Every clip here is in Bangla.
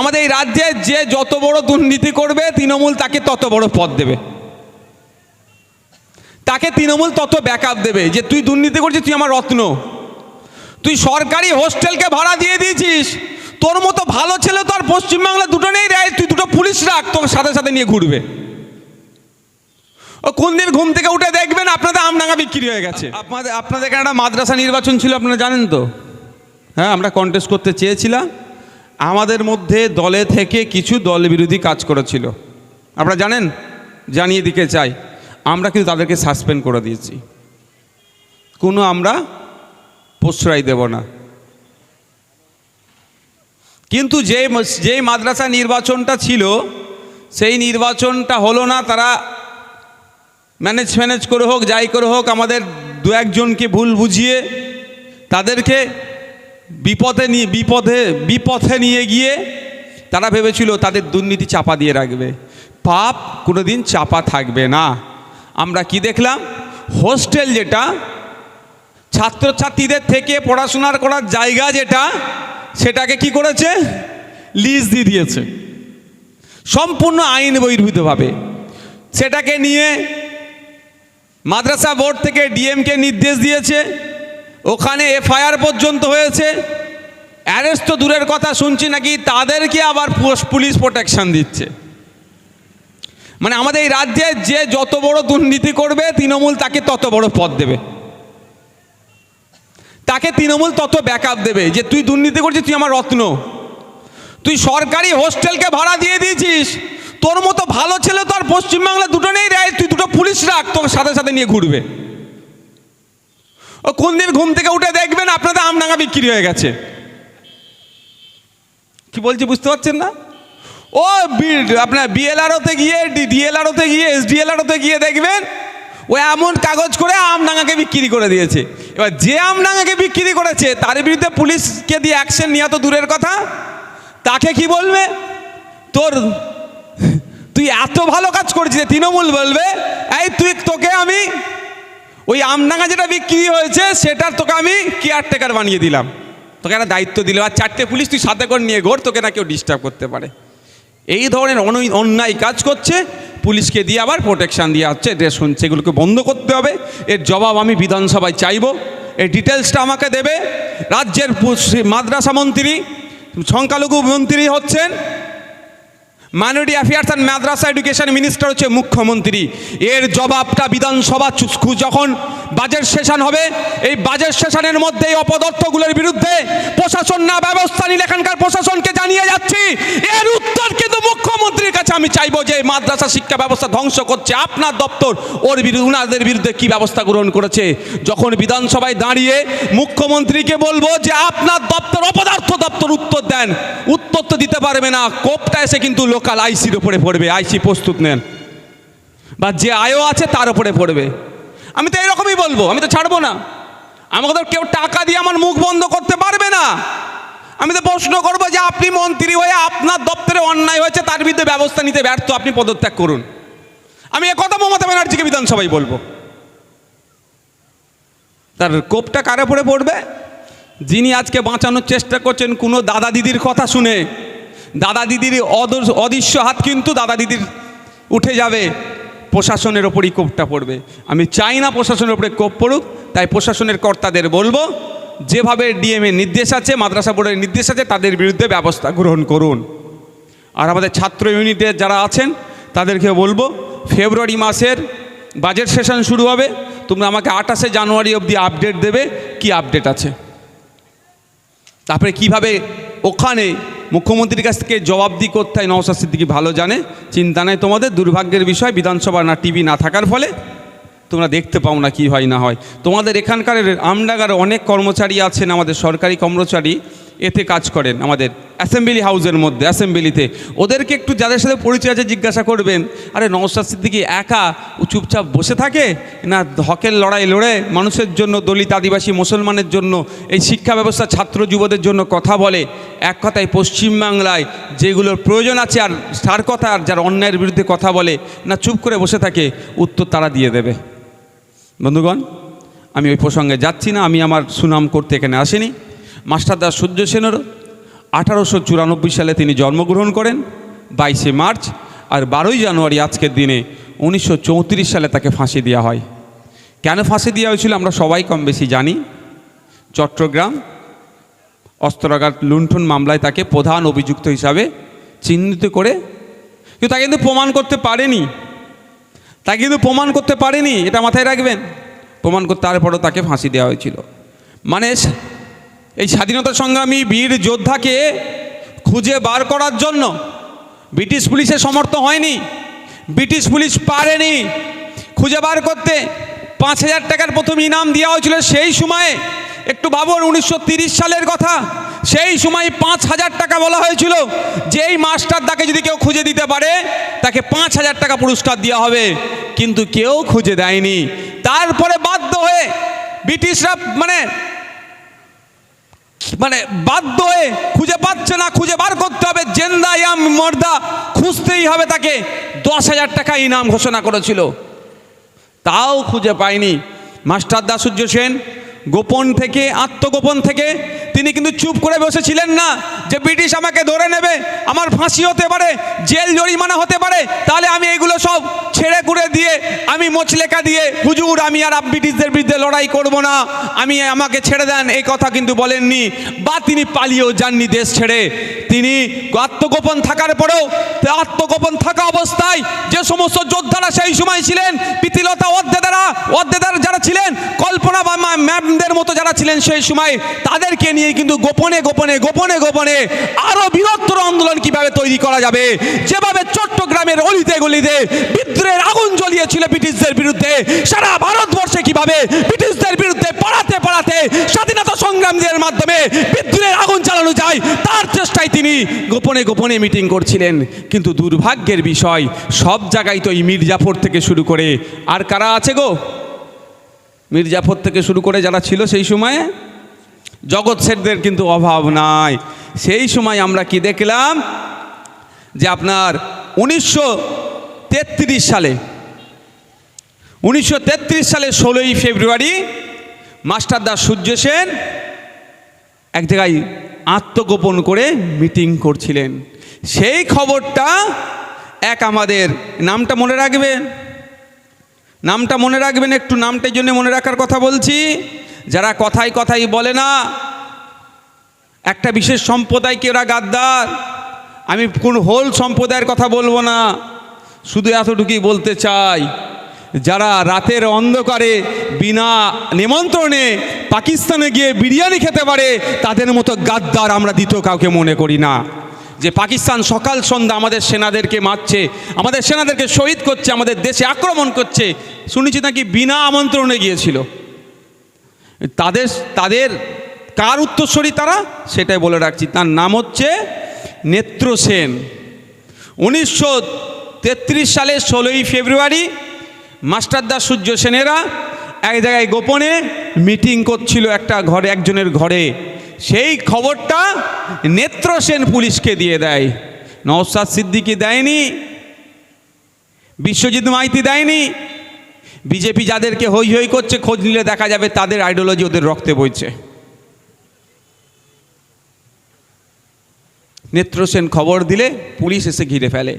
আমাদের এই রাজ্যে যে যত বড় দুর্নীতি করবে, তৃণমূল তাকে তত বড় পদ দেবে। তাকে তৃণমূল তত ব্যাকআপ দেবে যে, তুই দুর্নীতি করছিস, তুই আমার রত্ন। তুই সরকারি হোস্টেলকে ভাড়া দিয়ে দিয়েছিস। তোর মতো ভালো ছেলে তো আর পশ্চিমবাংলা দুটো নেই রে। তুই দুটো পুলিশ রাখ তোর সাথে সাথে নিয়ে ঘুরবে। ও কোন দিন ঘুম থেকে উঠে দেখবেন আপনাদের আমডাঙ্গা বিক্রি হয়ে গেছে। আপনাদের আপনাদের এখানে একটা মাদ্রাসা নির্বাচন ছিল, আপনারা জানেন তো? হ্যাঁ আমরা কন্টেস্ট করতে চেয়েছিলাম। আমাদের মধ্যে দলে থেকে কিছু দল বিরোধী কাজ করেছিল। আপনারা জানেন? জানিয়ে দিতে চাই, আমরা কিন্তু তাদেরকে সাসপেন্ড করে দিয়েছি। কোনো আমরা প্রশ্রয় দেব না। কিন্তু যে যেই মাদ্রাসা নির্বাচনটা ছিল, সেই নির্বাচনটা হলো না, তারা ম্যানেজ ম্যানেজ করে হোক, যাই করে হোক, আমাদের দু একজনকে ভুল বুঝিয়ে তাদেরকে বিপদে নিয়ে বিপদে, বিপথে নিয়ে গিয়ে তারা ভেবেছিল তাদের দুর্নীতি চাপা দিয়ে রাখবে। পাপ কোনোদিন চাপা থাকবে না। আমরা কি দেখলাম? হোস্টেল যেটা, ছাত্রছাত্রীদের থেকে পড়াশোনার করার জায়গা যেটা, সেটাকে কি করেছে? লিজ দিয়ে দিয়েছে। সম্পূর্ণ আইন বহির্ভূতভাবে। সেটাকে নিয়ে মাদ্রাসা বোর্ড থেকে ডিএমকে নির্দেশ দিয়েছে। ওখানে এফআইআর পর্যন্ত হয়েছে। অ্যারেস্ট তো দূরের কথা, শুনছি নাকি তাদেরকে আবার পুলিশ প্রোটেকশন দিচ্ছে। মানে আমাদের এই রাজ্যে যে যত বড় দুর্নীতি করবে, তৃণমূল তাকে তত বড় পদ দেবে। তাকে তৃণমূল তত ব্যাকআপ দেবে যে, তুই দুর্নীতি করছিস, তুই আমার রত্ন। তুই সরকারি হোস্টেলকে ভাড়া দিয়ে দিয়েছিস। তোর মতো ভালো ছেলে তো আর পশ্চিমবাংলা দুটো নেই রে, তুই দুটো পুলিশ রাখ তোর সাথে সাথে নিয়ে ঘুরবে। ও কোন দিন ঘুম থেকে উঠে দেখবেন আপনাদের আমডাঙ্গা বিক্রি হয়ে গেছে। কি বলছি বুঝতে পারছেন না? ও আপনার বিএলআরওতে গিয়ে ডিএলআরওতে গিয়ে এসডিএলআরওতে গিয়ে দেখবেন, ও এমন কাগজ করে আমডাঙ্গাকে বিক্রি করে দিয়েছে। এবার যে আমডাঙ্গাকে বিক্রি করেছে, তার বিরুদ্ধে পুলিশকে দিয়ে অ্যাকশন নেওয়া তো দূরের কথা। তাকে কি বলবে? তোর, তুই এত ভালো কাজ করেছিস তৃণমূল বলবে, এই তুই, তোকে আমি ওই আমডাঙ্গা যেটা বিক্রি হয়েছে, সেটার তোকে আমি কেয়ারটেকার বানিয়ে দিলাম। তোকে একটা দায়িত্ব দিলাম। আর চারটে পুলিশ তুই সাথে করে নিয়ে ঘোর, তোকে না কেউ ডিস্টার্ব করতে পারে। এই ধরনের অনৈ- অন্যায় কাজ করছে। পুলিশকে দিয়ে আবার প্রোটেকশান দেওয়া হচ্ছে। এটা শুনছে এগুলোকে বন্ধ করতে হবে। এর জবাব আমি বিধানসভায় চাইব। এই ডিটেলসটা আমাকে দেবে। রাজ্যের মাদ্রাসা মন্ত্রী, সংখ্যালঘু মন্ত্রী হচ্ছেন minority affairs and madrasa education minister হচ্ছে মুখ্যমন্ত্রী। এর জবাবটা বিধানসভা চুসকু যখন বাজেট সেশন হবে, এই বাজেট সেশনের মধ্যে এই অপদর্থগুলোর বিরুদ্ধে প্রশাসন না ব্যবস্থা নিলে এখানকার প্রশাসনকে জানিয়ে যাচ্ছি, এর উত্তর কিন্তু মুখ্যমন্ত্রীর কাছে আমি চাইব যে মাদ্রাসা শিক্ষা ব্যবস্থা ধ্বংস করছে। আপনার দপ্তর ওর বিরুদ্ধে, উনাদের বিরুদ্ধে কি ব্যবস্থা গ্রহণ করেছে? যখন বিধানসভায় দাঁড়িয়ে মুখ্যমন্ত্রীকে বলব যে আপনার দপ্তর অপদার্থ দপ্তর উত্তর দেন, উত্তর তো দিতে পারবে না, কোপটা এসে কিন্তু লোকাল আইসির ওপরে পড়বে আইসি প্রস্তুত নেন। বা যে আয়ও আছে তার উপরে পড়বে। আমি তো এরকমই বলব, আমি তো ছাড়বো না। আমাকে তো কেউ টাকা দিয়ে আমার মুখ বন্ধ করতে পারবে না। আমি তো প্রশ্ন করব যে আপনি মন্ত্রী হয়ে আপনার দপ্তরে অন্যায় হয়েছে, তার বিরুদ্ধে ব্যবস্থা নিতে ব্যর্থ, আপনি পদত্যাগ করুন। আমি একথা মমতা ব্যানার্জিকে বিধানসভায় বলব। তার কোপটা কার উপরে পড়বে? যিনি আজকে বাঁচানোর চেষ্টা করছেন, কোনো দাদা দিদির কথা শুনে। দাদা দিদির অদৃশ্য হাত কিন্তু দাদা দিদির উঠে যাবে। প্রশাসনের ওপরই কোপটা পড়বে। আমি চাই না প্রশাসনের ওপরে কোপ পড়ুক, তাই প্রশাসনের কর্তাদের বলব যেভাবে ডিএমএ নির্দেশ আছে, মাদ্রাসা বোর্ডের নির্দেশ আছে, তাদের বিরুদ্ধে ব্যবস্থা গ্রহণ করুন। আর আমাদের ছাত্র ইউনিটের যারা আছেন, তাদেরকে বলব, ফেব্রুয়ারি মাসের বাজেট সেশন শুরু হবে। তোমরা আমাকে আঠাশে জানুয়ারি অবধি আপডেট দেবে, কি আপডেট আছে। তারপরে কীভাবে ওখানে মুখ্যমন্ত্রীর কাছ থেকে জবাবদি করতে হয় নওসাদ সিদ্দিকি ভালো জানে। চিন্তা নেই তোমাদের, দুর্ভাগ্যের বিষয়, বিধানসভা না, টিভি না থাকার ফলে তোমরা দেখতে পাও না কি হয় না হয়। তোমাদের এখানকার আমডাঙ্গার অনেক কর্মচারী আছেন, আমাদের সরকারি কর্মচারী এতে কাজ করেন আমাদের অ্যাসেম্বলি হাউসের মধ্যে অ্যাসেম্বলিতে ওদেরকে একটু যাদের সাথে পরিচয় আছে জিজ্ঞাসা করবেন, আরে নওসাদ সিদ্দিকি একা ও চুপচাপ বসে থাকে? না হকের লড়াই লড়ে? মানুষের জন্য দলিত আদিবাসী মুসলমানের জন্য এই শিক্ষা ব্যবস্থা ছাত্র যুবদের জন্য কথা বলে? এক কথায় পশ্চিমবাংলায় যেগুলোর প্রয়োজন আছে আর তার কথা আর যার অন্যায়ের বিরুদ্ধে কথা বলে, না চুপ করে বসে থাকে, উত্তর তারা দিয়ে দেবে। বন্ধুগণ, আমি ওই প্রসঙ্গে যাচ্ছি না, আমি আমার সুনাম করতে এখানে আসিনি। মাস্টারদার সূর্য সেনেরও আঠারোশো চুরানব্বই সালে তিনি জন্মগ্রহণ করেন, বাইশে মার্চ, আর বারোই জানুয়ারি আজকের দিনে উনিশশো চৌত্রিশ সালে তাকে ফাঁসি দেওয়া হয়। কেন ফাঁসি দেওয়া হয়েছিল আমরা সবাই কম বেশি জানি। চট্টগ্রাম অস্ত্রাঘাত লুণ্ঠন মামলায় তাকে প্রধান অভিযুক্ত হিসাবে চিহ্নিত করে, কিন্তু তাকে কিন্তু প্রমাণ করতে পারেনি। তাকে কিন্তু প্রমাণ করতে পারেনি, এটা মাথায় রাখবেন। প্রমাণ করতে তারপরও তাকে ফাঁসি দেওয়া হয়েছিল। মানে এই স্বাধীনতা সংগ্রামী বীর যোদ্ধাকে খুঁজে বার করার জন্য ব্রিটিশ পুলিশের সমর্থ হয়নি, ব্রিটিশ পুলিশ পারেনি। খুঁজে বার করতে পাঁচ হাজার টাকার প্রথম ইনাম দেওয়া হয়েছিল সেই সময়ে। একটু ভাবুন, উনিশশো সালের কথা। সেই সময় পাঁচ হাজার টাকা বলা হয়েছিল, যেই মাস্টার তাকে যদি কেউ খুঁজে দিতে পারে, তাকে পাঁচ হাজার টাকা পুরস্কার দেওয়া হবে। কিন্তু কেউ খুঁজে দেয়নি। তারপরে বাধ্য হয়ে ব্রিটিশরা মানে মানে বাধ্য হয়ে খুঁজে পাচ্ছে না, খুঁজে বার করতে হবে। জেন্দা ইয়াম মর্দা খুঁজতেই হবে তাকে। দশ হাজার টাকা ইনাম ঘোষণা করেছিল। তাও খুঁজে পায়নি। মাস্টার দাসুর্য সেন গোপন থেকে, আত্মগোপন থেকে তিনি কিন্তু চুপ করে বসেছিলেন না যে ব্রিটিশ আমাকে ধরে নেবে, আমার ফাঁসি হতে পারে, জেল জরিমানা হতে পারে, তাহলে আমি এগুলো সব ছেড়ে কুড়ে দিয়ে আমি মোচলেখা দিয়ে, হুজুর, আমি আর ব্রিটিশদের বিরুদ্ধে লড়াই করব না, আমি আমাকে ছেড়ে দেন, এই কথা কিন্তু বলেননি, বা তিনি পালিয়েও যাননি দেশ ছেড়ে। তিনি আত্মগোপন থাকার পরেও আত্মগোপন থাকা অবস্থায় যে সমস্ত যোদ্ধারা সেই সময় ছিলেন, প্রীতিলতা অদ্দেদারা অদ্দেদার যারা ছিলেন, কল্পনা বা ম্যামদের মতো যারা ছিলেন সেই সময়, তাদেরকে নিয়ে কিন্তু গোপনে গোপনে গোপনে গোপনে আরও বৃহত্তর আন্দোলন কীভাবে তৈরি করা যাবে? যেভাবে চট্টগ্রামের অলিতে গলিতে বিদ্রোহের আগুন জ্বলিয়েছিল ব্রিটিশদের বিরুদ্ধে, সারা ভারতবর্ষে কীভাবে ব্রিটিশদের বিরুদ্ধে পাড়াতে পাড়াতে স্বাধীনতা সংগ্রামীদের মাধ্যমে বিদ্রোহের আগুন চালানো যায়, তার চেষ্টায় তিনি গোপনে গোপনে মিটিং করছিলেন। কিন্তু দুর্ভাগ্যের বিষয়, সব জায়গায় তো এই মির্জাফর থেকে শুরু করে, আর কারা আছে গো? মির্জাফর থেকে শুরু করে যারা ছিল সেই সময়ে? জগৎ শেঠদের কিন্তু অভাব নাই। সেই সময় আমরা কি দেখলাম? যে আপনার উনিশশো তেত্রিশ সালে, উনিশশো তেত্রিশ সালে ষোলোই ফেব্রুয়ারি মাস্টারদা সূর্য সেন এক জায়গায় আত্মগোপন করে মিটিং করছিলেন। সেই খবরটা এক আমাদের, নামটা মনে রাখবেন? নামটা মনে রাখবেন একটু নামটার জন্য মনে রাখার কথা বলছি। যারা কথাই কথাই বলে না, একটা বিশেষ সম্প্রদায়কে ওরা গাদ্দার? আমি কোন হোল সম্প্রদায়ের কথা বলব না, শুধু এতটুকুই বলতে চাই, যারা রাতের অন্ধকারে বিনা নিমন্ত্রণে পাকিস্তানে গিয়ে বিরিয়ানি খেতে পারে, তাদের মতো গাদ্দার আমরা দ্বিতীয় কাউকে মনে করি না। যে পাকিস্তান সকাল সন্ধ্যা আমাদের সেনাদেরকে মারছে, আমাদের সেনাদেরকে শহীদ করছে, আমাদের দেশে আক্রমণ করছে, শুনেছি নাকি বিনা আমন্ত্রণে গিয়েছিল। তাদের তাদের, কার উত্তরস্বরী তারা? সেটাই বলে রাখছি। তার নাম হচ্ছে নেত্র সেন। উনিশশো তেত্রিশ সালের ষোলোই ফেব্রুয়ারি মাস্টারদা সূর্য সেনেরা এক জায়গায় গোপনে মিটিং করছিল একটা ঘরে, একজনের ঘরে। সেই খবরটা নেত্র সেন পুলিশকে দিয়ে দেয়। নওসাদ সিদ্দিকি দেয়নি, বিশ্বজিৎ মাইতি দেয়নি বিজেপি যাদেরকে হই হই করছে, খোঁজ নিলে দেখা যাবে তাদের আইডিওলজি ওদের রক্তে বইছে। নেত্রসেন খবর দিলে, পুলিশ এসে ঘিরে ফেলে।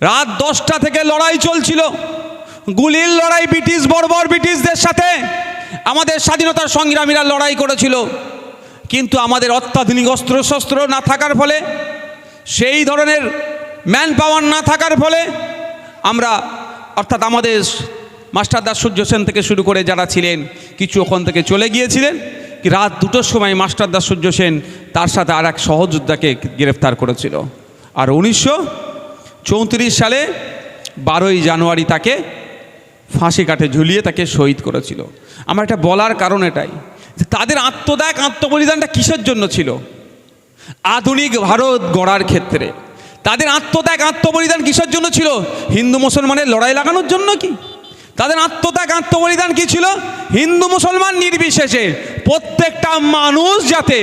রাত দশটা থেকে লড়াই চলছিল। গুলির লড়াই ব্রিটিশ, বর্বর ব্রিটিশদের সাথে। আমাদের স্বাধীনতার সংগ্রামীরা লড়াই করেছিল। কিন্তু আমাদের অত্যাধুনিক অস্ত্রশস্ত্র না থাকার ফলে, সেই ধরনের ম্যান পাওয়ার না থাকার ফলে, আমরা অর্থাৎ আমাদের মাস্টারদাস সূর্য সেন থেকে শুরু করে যারা ছিলেন, কিছু ওখান থেকে চলে গিয়েছিলেন, কি রাত দুটোর সময় মাস্টারদাস সূর্য সেন তার সাথে আর এক সহযোদ্ধাকে গ্রেফতার করেছিল। আর উনিশশো চৌত্রিশ সালে বারোই জানুয়ারি তাকে ফাঁসি কাঠে ঝুলিয়ে তাকে শহীদ করেছিল। আমার এটা বলার কারণ এটাই তাদের আত্মদায়ক আত্মবলিদানটা কিসের জন্য ছিল? আধুনিক ভারত গড়ার ক্ষেত্রে। তাদের আত্মত্যাগ, আত্মবলিদান কিসের জন্য ছিল? হিন্দু মুসলমানের লড়াই লাগানোর জন্য কি? তাদের আত্মত্যাগ, আত্মবলিদান কি ছিল? হিন্দু মুসলমান নির্বিশেষে প্রত্যেকটা মানুষ যাতে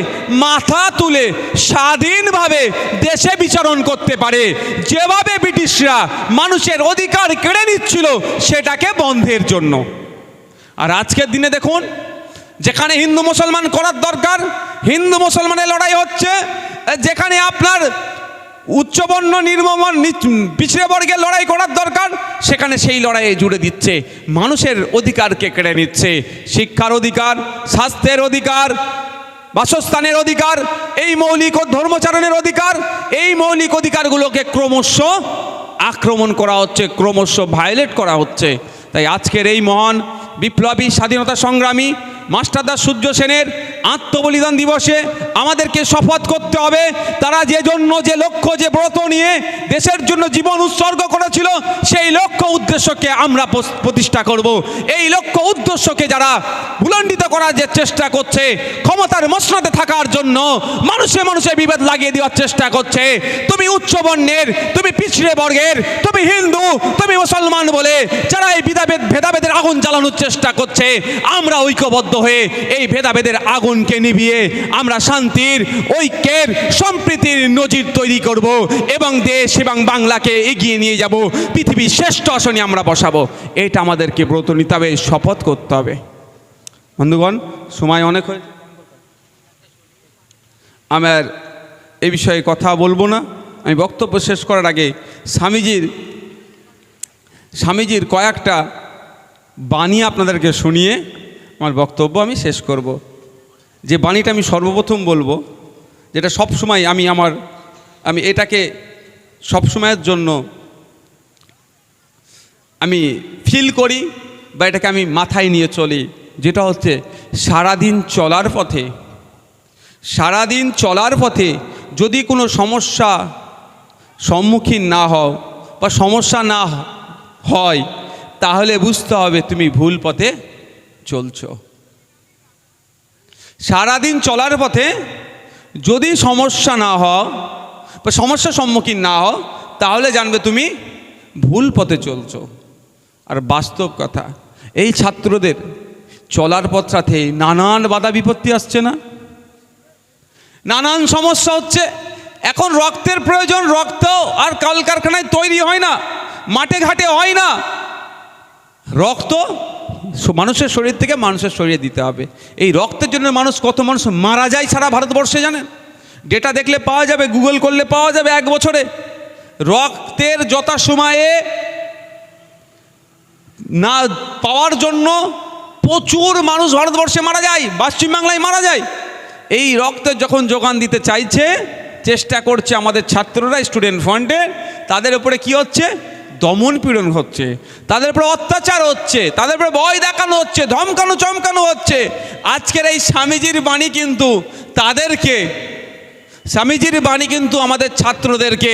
মাথা তুলে স্বাধীনভাবে দেশে বিচরণ করতে পারে। যেভাবে ব্রিটিশরা মানুষের অধিকার কেড়ে নিচ্ছিল, সেটাকে বন্ধের জন্য। আর আজকের দিনে দেখুন, যেখানে হিন্দু মুসলমান করার দরকার, হিন্দু মুসলমানের লড়াই হচ্ছে, যেখানে আপনার উচ্চবর্ণ নির্মমন পিছড়ে বর্গের লড়াই করার দরকার, সেখানে সেই লড়াইয়ে জুড়ে দিচ্ছে, মানুষের অধিকারকে কেড়ে নিচ্ছে, শিক্ষার অধিকার, স্বাস্থ্যের অধিকার, বাসস্থানের অধিকার, এই মৌলিক ও ধর্মচারণের অধিকার, এই মৌলিক অধিকারগুলোকে ক্রমশ আক্রমণ করা হচ্ছে, ক্রমশ ভায়োলেট করা হচ্ছে। তাই আজকের এই মহান বিপ্লবী স্বাধীনতা সংগ্রামী মাস্টারদা সূর্য সেনের আত্মবলিদান দিবসে আমাদেরকে শপথ করতে হবে। তারা যে জন্য, যে লক্ষ্য, যে ব্রত নিয়ে দেশের জন্য জীবন উৎসর্গ করেছিল, সেই লক্ষ্য উদ্দেশ্যকে আমরা প্রতিষ্ঠা করব। এই লক্ষ্য উদ্দেশ্যকে যারা ভুলণ্ডিত করার যে চেষ্টা করছে, ক্ষমতার মসনদে থাকার জন্য মানুষে মানুষে বিভেদ লাগিয়ে দেওয়ার চেষ্টা করছে। তুমি উচ্চ বর্ণের, তুমি পিছড়ে বর্গের, তুমি হিন্দু, তুমি মুসলমান বলে যারা এই ভেদাভেদ ভেদাভেদের আগুন জ্বালানোর চেষ্টা করছে, আমরা ঐক্যবদ্ধ হয়ে এই ভেদাভেদের আগুনকে নিভিয়ে আমরা শান্তির, ঐক্যের, সম্প্রীতির নজির তৈরি করব এবং দেশ এবং বাংলাকে এগিয়ে নিয়ে যাব। পৃথিবীর শ্রেষ্ঠ আসনে আমরা বসাবো। এটা আমাদেরকে ব্রত নিতে হবে, শপথ করতে হবে। বন্ধুগণ, সময় অনেক হয়েছে আমার এ বিষয়ে কথা বলব না। আমি বক্তব্য শেষ করার আগে স্বামীজির স্বামীজির কয়েকটা বাণী আপনাদেরকে শুনিয়ে আমার বক্তব্য আমি শেষ করব। যে বাণীটা আমি সর্বপ্রথম বলব, যেটা সব সময় আমি আমার, আমি এটাকে সব সময়ের জন্য আমি ফিল করি বা এটাকে আমি মাথায় নিয়ে চলি, যেটা হচ্ছে সারাদিন চলার পথে, সারাদিন চলার পথে যদি কোনো সমস্যা সম্মুখীন না হও বা সমস্যা না হয়, তাহলে বুঝতে হবে তুমি ভুল পথে চলছো। সারাদিন চলার পথে যদি সমস্যা না হও, বা সমস্যার সম্মুখীন না হও, তাহলে জানবে তুমি ভুল পথে চলছ। আর বাস্তব কথা, এই ছাত্রদের চলার পথটাতে নানান বাধা বিপত্তি আসছে না? নানান সমস্যা হচ্ছে, এখন রক্তের প্রয়োজন রক্ত আর কলকারখানায় তৈরি হয় না, মাঠে ঘাটে হয় না। রক্ত মানুষের শরীর থেকে মানুষের শরীরে দিতে হবে। এই রক্তের জন্য মানুষ কত মানুষ মারা যায় সারা ভারতবর্ষে জানেন? ডেটা দেখলে পাওয়া যাবে গুগল করলে পাওয়া যাবে এক বছরে। রক্তের যথা সময়ে না পাওয়ার জন্য প্রচুর মানুষ ভারতবর্ষে মারা যায়, পশ্চিমবাংলায় মারা যায়। এই রক্তের যখন যোগান দিতে চাইছে, চেষ্টা করছে আমাদের ছাত্ররা স্টুডেন্ট ফান্ডে তাদের উপরে কি হচ্ছে? দমন পীড়ন হচ্ছে, তাদের উপরে অত্যাচার হচ্ছে, তাদের উপরে ভয় দেখানো হচ্ছে, ধমকানো, চমকানো হচ্ছে। আজকের এই স্বামীজির বাণী কিন্তু তাদেরকে, স্বামীজির বাণী কিন্তু আমাদের ছাত্রদেরকে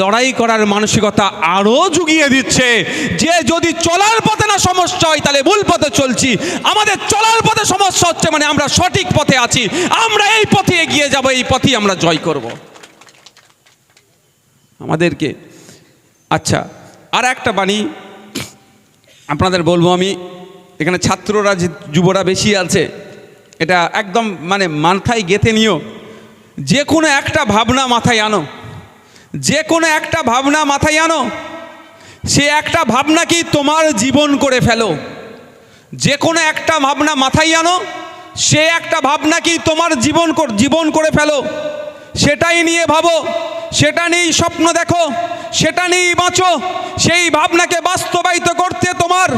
লড়াই করার মানসিকতা আরও জুগিয়ে দিচ্ছে। যে যদি চলার পথে না সমস্যা হয়, তাহলে ভুল পথে চলছি। আমাদের চলার পথে সমস্যা হচ্ছে মানে আমরা সঠিক পথে আছি। আমরা এই পথে এগিয়ে যাব, এই পথেই আমরা জয় করব। আমাদেরকে আচ্ছা আর একটা বাণী আপনাদের বলব আমি, এখানে ছাত্ররা যে যুবরা বেশি আছে, এটা একদম মানে মাথায় গেঁথে নিও। যে কোনো একটা ভাবনা মাথায় আনো। যে কোনো একটা ভাবনা মাথায় আনো। সে একটা ভাবনা কি তোমার জীবন করে ফেলো। যে কোনো একটা ভাবনা মাথায় আনো। সে একটা ভাবনা কি তোমার জীবন জীবন করে ফেলো। সেটাই নিয়ে ভাবো। সেটা নিয়েই স্বপ্ন দেখো। সেটা নিয়েই বাঁচো। সেই ভাবনাকে বাস্তবায়িত করতে তোমার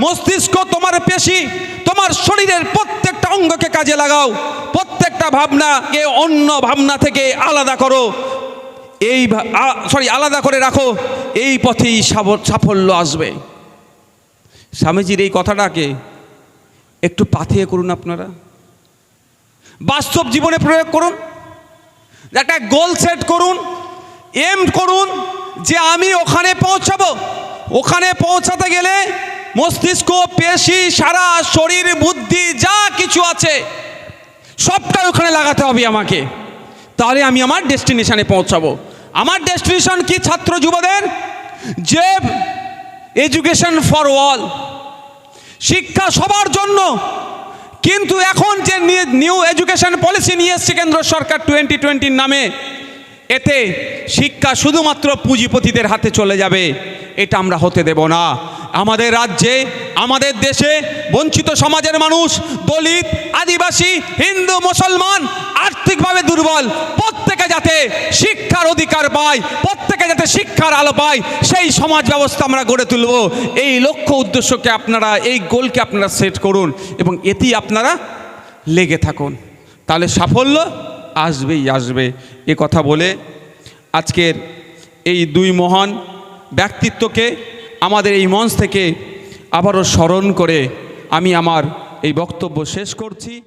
মস্তিষ্ক, তোমার পেশি, তোমার শরীরের প্রত্যেকটা অঙ্গকে কাজে লাগাও। প্রত্যেকটা ভাবনাকে অন্য ভাবনা থেকে আলাদা করো। এই সরি আলাদা করে রাখো। এই পথেই সাফল্য আসবে। স্বামীজির এই কথাটাকে একটু পাথিয়ে করুন আপনারা। বাস্তব জীবনে প্রয়োগ করুন। একটা গোল সেট করুন এম করুন। যে আমি ওখানে পৌঁছাবো। ওখানে পৌঁছাতে গেলে মস্তিষ্ক, পেশি, সারা শরীর, বুদ্ধি, যা কিছু আছে সবটা ওখানে লাগাতে হবে আমাকে। তাহলে আমি আমার ডেস্টিনেশনে পৌঁছাবো। আমার ডেস্টিনেশন কি ছাত্র যুবদের? যে এডুকেশন ফর অল, শিক্ষা সবার জন্য। কিন্তু এখন যে নিউ এডুকেশন পলিসি নিয়ে এসছে কেন্দ্র সরকার টোয়েন্টি টোয়েন্টির নামে এতে শিক্ষা শুধুমাত্র পুঁজিপতিদের হাতে চলে যাবে, এটা আমরা হতে দেব না। আমাদের রাজ্যে, আমাদের দেশে বঞ্চিত সমাজের মানুষ, দলিত, আদিবাসী, হিন্দু, মুসলমান আর্থিকভাবে দুর্বল, প্রত্যেকে যাতে শিক্ষার অধিকার পায়, প্রত্যেকে যাতে শিক্ষার আলো পায়, সেই সমাজ ব্যবস্থা আমরা গড়ে তুলব। এই লক্ষ্য উদ্দেশ্যকে আপনারা, এই গোলকে আপনারা সেট করুন এবং এতেই আপনারা লেগে থাকুন। তাহলে সাফল্য আসবেই আসবে। এ কথা বলে আজকের এই দুই মহান ব্যক্তিত্বকে আমাদের এই মঞ্চ থেকে আবারও স্মরণ করে আমি আমার এই বক্তব্য শেষ করছি।